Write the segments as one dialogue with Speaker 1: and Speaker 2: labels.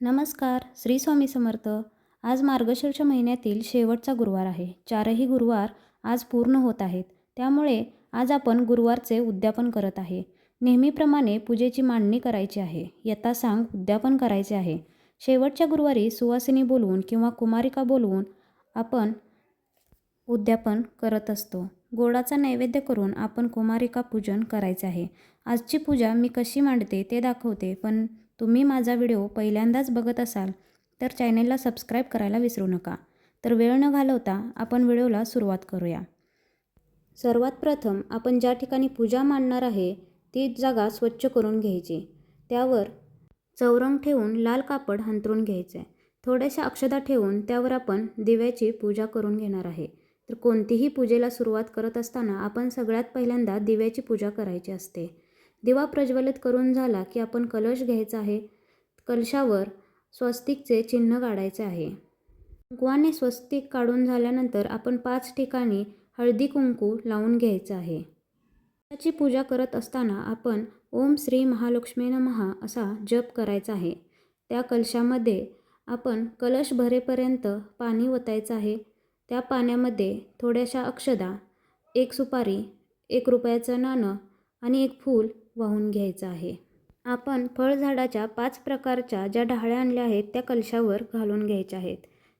Speaker 1: नमस्कार श्री स्वामी समर्थ. आज मार्गशीर्ष महिन्यातील शेवटचा गुरुवार आहे. चारही गुरुवार आज पूर्ण होत आहेत. त्यामुळे आज आपण गुरुवारचे उद्यापन करत आहे. नेहमीप्रमाणे पूजेची मांडणी करायची आहे. यथासांग उद्यापन करायचे आहे. शेवटच्या गुरुवारी सुवासिनी बोलवून किंवा कुमारिका बोलवून आपण उद्यापन करत असतो. गोडाचा नैवेद्य करून आपण कुमारिका पूजन करायचे आहे. आजची पूजा मी कशी मांडते ते दाखवते पण तुम्ही माझा व्हिडिओ पहिल्यांदाच बघत असाल तर चॅनेलला सबस्क्राईब करायला विसरू नका. तर वेळ न घालवता आपण व्हिडिओला सुरुवात करूया. सर्वात प्रथम आपण ज्या ठिकाणी पूजा मांडणार आहे ती जागा स्वच्छ करून घ्यायची. त्यावर चौरंग ठेवून लाल कापड हंतरून घ्यायचे. थोड्याशा अक्षदा ठेवून त्यावर आपण दिव्याची पूजा करून घेणार आहे. तर कोणतीही पूजेला सुरुवात करत असताना आपण सगळ्यात पहिल्यांदा दिव्याची पूजा करायची असते. दिवा प्रज्वलित करून झाला की आपण कलश घ्यायचा आहे. कलशावर स्वस्तिकचे चिन्ह काढायचे आहे. कुंकवाने स्वस्तिक काढून झाल्यानंतर आपण पाच ठिकाणी हळदी कुंकू लावून घ्यायचं आहे. त्याची पूजा करत असताना आपण ओम श्री महालक्ष्मी नमहा असा जप करायचा आहे. त्या कलशामध्ये आपण कलश भरेपर्यंत पाणी ओतायचं आहे. त्या पाण्यामध्ये थोड्याशा अक्षदा एक सुपारी एक रुपयाचं नाणं आणि एक फूल वाहून घ्यायचं आहे. आपण फळझाडाच्या पाच प्रकारच्या ज्या डहाळ्या आणल्या आहेत त्या कलशावर घालून घ्यायच्या आहेत.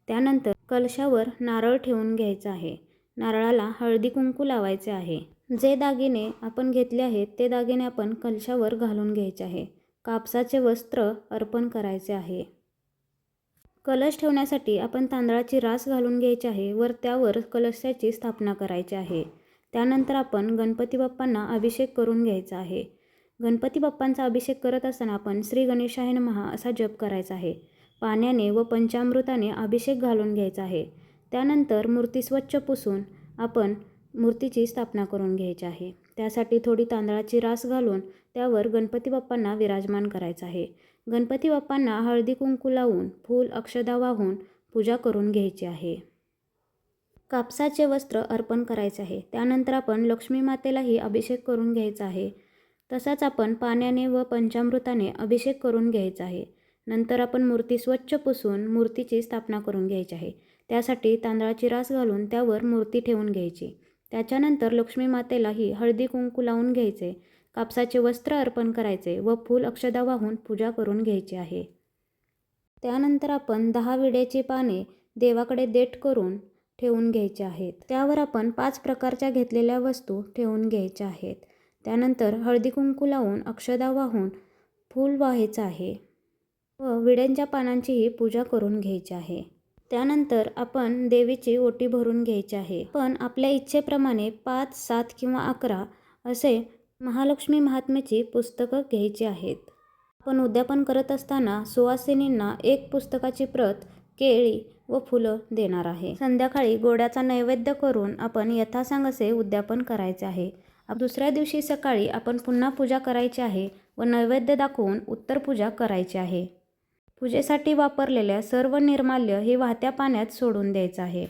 Speaker 1: त्यानंतर कलशावर नारळ ठेवून घ्यायचा आहे. नारळाला हळदी कुंकू लावायचे आहे. जे दागिने आपण घेतले आहेत ते दागिने आपण कलशावर घालून घ्यायचे आहे. कापसाचे वस्त्र अर्पण करायचे आहे. कलश ठेवण्यासाठी आपण तांदळाची रास घालून घ्यायची आहे. वर त्यावर कलशाची स्थापना करायची आहे. त्यानंतर आपण गणपती बाप्पांना अभिषेक करून घ्यायचा आहे. गणपती बाप्पांचा अभिषेक करत असताना आपण श्री गणेशाय महा असा जप करायचा आहे. पाण्याने व पंचामृताने अभिषेक घालून घ्यायचा आहे. त्यानंतर मूर्ती स्वच्छ पुसून आपण मूर्तीची स्थापना करून घ्यायची आहे. त्यासाठी थोडी तांदळाची रास घालून त्यावर गणपती बाप्पांना विराजमान करायचं आहे. गणपती बाप्पांना हळदी कुंकू लावून फूल अक्षदा वाहून पूजा करून घ्यायची आहे. कापसाचे वस्त्र अर्पण करायचे आहे. त्यानंतर आपण लक्ष्मी मातेलाही अभिषेक करून घ्यायचा आहे. तसाच आपण पाण्याने व पंचामृताने अभिषेक करून घ्यायचा आहे. नंतर आपण मूर्ती स्वच्छ पुसून मूर्तीची स्थापना करून घ्यायची आहे. त्यासाठी तांदळाची रास घालून त्यावर मूर्ती ठेवून घ्यायची. त्याच्यानंतर लक्ष्मी मातेलाही हळदी कुंकू लावून घ्यायचे. कापसाचे वस्त्र अर्पण करायचे व फूल अक्षदा वाहून पूजा करून घ्यायची आहे. त्यानंतर आपण दहा विड्याची पाने देवाकडे देठ करून ठेवून घ्यायचे आहेत. त्यावर आपण पाच प्रकारच्या घेतलेल्या वस्तू ठेवून घ्यायच्या आहेत. त्यानंतर हळदी कुंकू लावून अक्षदा वाहून फूल व्हायचं आहे व विड्यांच्या पानांचीही पूजा करून घ्यायची आहे. त्यानंतर आपण देवीची ओटी भरून घ्यायची आहे. पण आपल्या इच्छेप्रमाणे पाच सात किंवा अकरा असे महालक्ष्मी महात्म्याची पुस्तकं घ्यायची आहेत. आपण उद्यापन करत असताना सुवासिनींना एक पुस्तकाची प्रत केळी व फुलं देणार आहे. संध्याकाळी गोड्याचा नैवेद्य करून आपण यथासांग असे उद्यापन करायचे आहे. दुसऱ्या दिवशी सकाळी आपण पुन्हा पूजा करायची आहे व नैवेद्य दाखवून उत्तर पूजा करायची आहे. पूजेसाठी वापरलेल्या सर्व निर्माल्य हे वाहत्या पाण्यात सोडून द्यायचं आहे.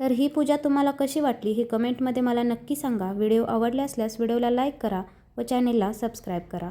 Speaker 1: तर ही पूजा तुम्हाला कशी वाटली ही कमेंटमध्ये मला नक्की सांगा. व्हिडिओ आवडले असल्यास व्हिडिओला लाईक करा व चॅनेलला सबस्क्राईब करा.